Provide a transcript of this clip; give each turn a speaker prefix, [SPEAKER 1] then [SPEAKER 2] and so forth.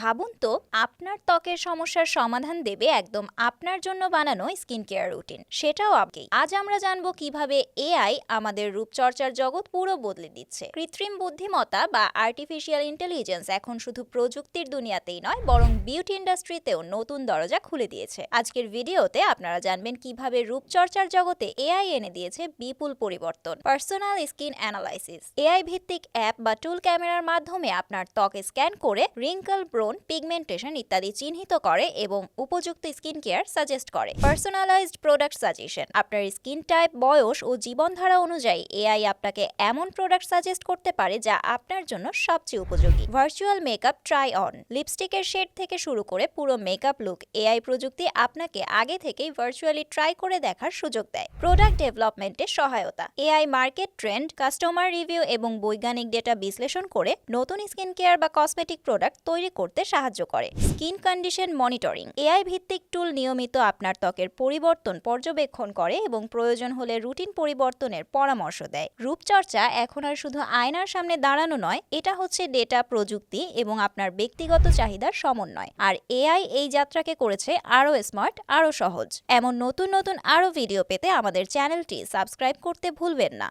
[SPEAKER 1] ভাবুন তো, আপনার ত্বকের সমস্যার সমাধান দেবে একদম আপনার জন্য বানানো স্কিন কেয়ার রুটিন সেটাও আপনি আজ আমরা জানব কীভাবে এআই আমাদের রূপচর্চার জগৎ পুরো বদলে দিচ্ছে। কৃত্রিম বুদ্ধিমত্তা বা আর্টিফিশিয়াল ইন্টেলিজেন্স এখন শুধু প্রযুক্তির দুনিয়াতেই নয়, বরং বিউটি ইন্ডাস্ট্রিতেও নতুন দরজা খুলে দিয়েছে। আজকের ভিডিওতে আপনারা জানবেন কীভাবে রূপচর্চার জগতে এআই এনে দিয়েছে বিপুল পরিবর্তন। পার্সোনাল স্কিন অ্যানালাইসিস এআই ভিত্তিক অ্যাপ বা টুল ক্যামেরার মাধ্যমে আপনার ত্বক স্ক্যান করে রিঙ্কল ব্রোন পিগমেন্টেশন ইত্যাদি চিহ্নিত করে এবং উপযুক্ত স্কিন কেয়ার সাজেস্ট করে। পার্সোনালাইজড প্রোডাক্ট সাজেশন আপনার স্কিন টাইপ বয়স ও জীবনধারা অনুযায়ী এআই আপনাকে এমন প্রোডাক্ট সাজেস্ট করতে পারে যা আপনার জন্য সবচেয়ে উপযোগী। ভার্চুয়াল মেকআপ ট্রাই অন লিপস্টিকের শেড থেকে শুরু করে পুরো মেকআপ লুক এআই প্রযুক্তি আপনাকে আগে থেকেই ভার্চুয়ালি ট্রাই করে দেখার সুযোগ দেয়। প্রোডাক্ট ডেভেলপমেন্টে সহায়তা AI market trend customer review এবং বৈজ্ঞানিক ডেটা বিশ্লেষণ করে নতুন স্কিন কেয়ার বা কসমেটিক প্রোডাক্ট তৈরি করতে সাহায্য করে। Skin condition monitoring. এআই ভিত্তিক টুল নিয়মিত আপনার ত্বকের পরিবর্তন পর্যবেক্ষণ করে এবং প্রয়োজন হলে রুটিন পরিবর্তনের পরামর্শ দেয়। রূপচর্চা এখন আর শুধু আয়নার সামনে দাঁড়ানো নয়, এটা হচ্ছে ডেটা প্রযুক্তি এবং আপনার ব্যক্তিগত চাহিদার সমন্বয়। আর এআই এই যাত্রাকে করেছে আরও স্মার্ট, আরও সহজ। এমন নতুন নতুন আরও ভিডিও পেতে আমাদের চ্যানেলটি সাবস্ক্রাইব করতে ভুলবেন না।